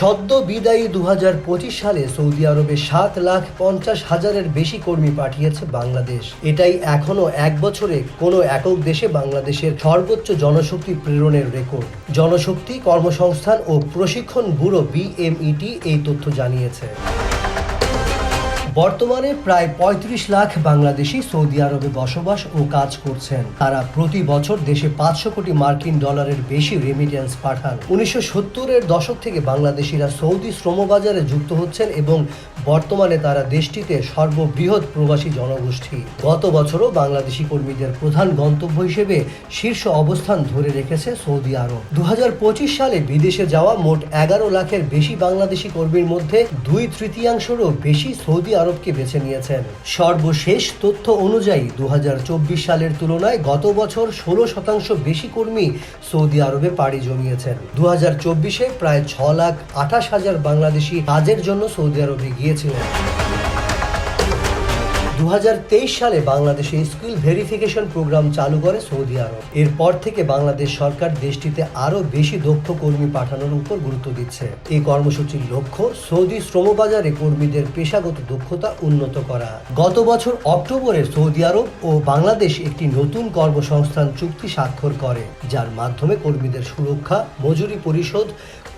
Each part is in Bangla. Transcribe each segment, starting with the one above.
সদ্য বিদায়ী দু হাজার পঁচিশ সালে সৌদি আরবে সাত লাখ পঞ্চাশ হাজারের বেশি কর্মী পাঠিয়েছে বাংলাদেশ। এটাই এখনও এক বছরে কোনো একক দেশে বাংলাদেশের সর্বোচ্চ জনশক্তি প্রেরণের রেকর্ড। জনশক্তি কর্মসংস্থান ও প্রশিক্ষণ ব্যুরো বিএমইটি এই তথ্য জানিয়েছে। বর্তমানে প্রায় ৩৫ লাখ বাংলাদেশি সৌদি আরবে বসবাস ও কাজ করছেন। তারা প্রতি বছর দেশে পাঁচশো কোটি মার্কিন ডলারের বেশি রেমিটেন্স পাঠান। উনিশশো সত্তরের দশক থেকে বাংলাদেশিরা সৌদি শ্রমবাজারে যুক্ত হচ্ছেন এবং বর্তমানে তারা দেশটিতে সর্ববৃহৎ প্রবাসী জনগোষ্ঠী। গত বছরও বাংলাদেশি কর্মীদের প্রধান গন্তব্য হিসেবে শীর্ষ অবস্থান ধরে রেখেছে সৌদি আরব। দু হাজার পঁচিশ সালে বিদেশে যাওয়া মোট এগারো লাখের বেশি বাংলাদেশি কর্মীর মধ্যে দুই তৃতীয়াংশেরও বেশি সৌদি আরবকে বেছে নিয়েছেন। সর্বশেষ তথ্য অনুযায়ী দু হাজার চব্বিশ সালের তুলনায় গত বছর ষোলো শতাংশ বেশি কর্মী সৌদি আরবে পাড়ি জমিয়েছেন। দু হাজার চব্বিশে প্রায় ছ লাখ আঠাশ হাজার বাংলাদেশি কাজের জন্য সৌদি আরবে গিয়েছিলেন। দু হাজার তেইশ সালে বাংলাদেশে স্কিল ভেরিফিকেশন প্রোগ্রাম চালু করে সৌদি আরব। এরপর থেকে বাংলাদেশ সরকার দেশটিতে আরও বেশি দক্ষ কর্মী পাঠানোর উপর গুরুত্ব দিচ্ছে। এই কর্মসূচির লক্ষ্য সৌদি শ্রমবাজারে কর্মীদের পেশাগত দক্ষতা উন্নত করা। গত বছর অক্টোবরে সৌদি আরব ও বাংলাদেশ একটি নতুন কর্মসংস্থান চুক্তি স্বাক্ষর করে, যার মাধ্যমে কর্মীদের সুরক্ষা, মজুরি পরিশোধ,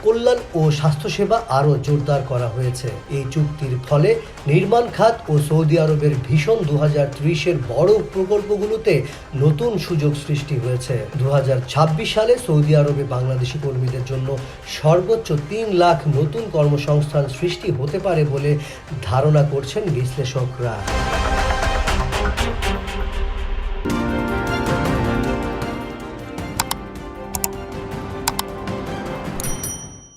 কল্যাণ ও স্বাস্থ্যসেবা আরও জোরদার করা হয়েছে। এই চুক্তির ফলে নির্মাণ খাত ও সৌদি আরবের ভীষণ দু হাজার বড় প্রকল্পগুলোতে নতুন সুযোগ সৃষ্টি হয়েছে। দু হাজার ছাব্বিশ সালে সৌদি আরবে বাংলাদেশি কর্মীদের জন্য সর্বোচ্চ তিন লাখ নতুন কর্মসংস্থান সৃষ্টি হতে পারে বলে ধারণা করছেন বিশ্লেষকরা।